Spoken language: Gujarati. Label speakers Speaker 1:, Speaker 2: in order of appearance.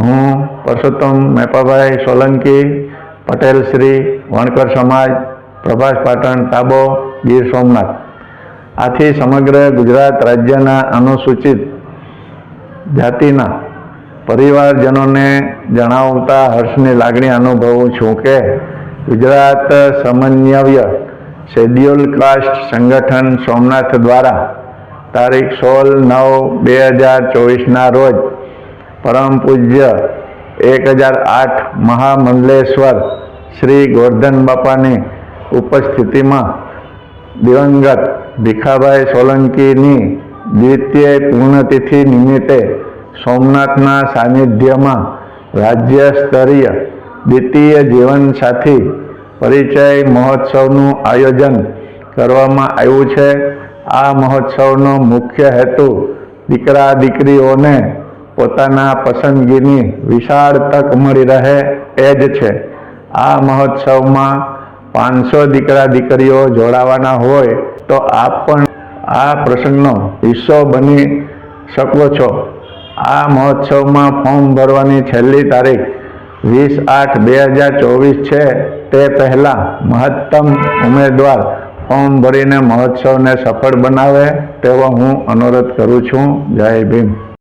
Speaker 1: હું પરસોત્તમ મેપાભાઈ સોલંકી, પટેલ શ્રી, વણકર સમાજ, પ્રભાસ પાટણ તાબો ગીર સોમનાથ. આથી સમગ્ર ગુજરાત રાજ્યના અનુસૂચિત જાતિના પરિવારજનોને જણાવતા હર્ષની લાગણી અનુભવું છું કે ગુજરાત સમન્વય શેડ્યુલ કાસ્ટ સંગઠન સોમનાથ દ્વારા તારીખ સોળ નવ બે હજાર ચોવીસના રોજ પરમ પૂજ્ય એક હજાર આઠ મહામંડલેશ્વર શ્રી ગોરધન બાપાની ઉપસ્થિતિમાં દિવંગત ભીખાભાઈ સોલંકીની દ્વિતીય પૂર્ણતિથિ નિમિત્તે સોમનાથના સાનિધ્યમાં રાજ્ય સ્તરીય દ્વિતીય જીવનસાથી પરિચય મહોત્સવનું આયોજન કરવામાં આવ્યું છે. આ મહોત્સવનો મુખ્ય હેતુ દીકરા દીકરીઓને પોતાના પસંદગીની વિશાળ તક મળી રહે એ જ છે. આ મહોત્સવમાં પાંચસો દીકરા દીકરીઓ જોડાવાના હોય તો આપ પણ આ પ્રસંગનો હિસ્સો બની શકો છો. આ મહોત્સવમાં ફોર્મ ભરવાની છેલ્લી તારીખ વીસ આઠ બે હજાર ચોવીસ છે. તે પહેલાં મહત્તમ ઉમેદવાર ફોર્મ ભરીને મહોત્સવને સફળ બનાવે તેવો હું અનુરોધ કરું છું. જય ભીમ.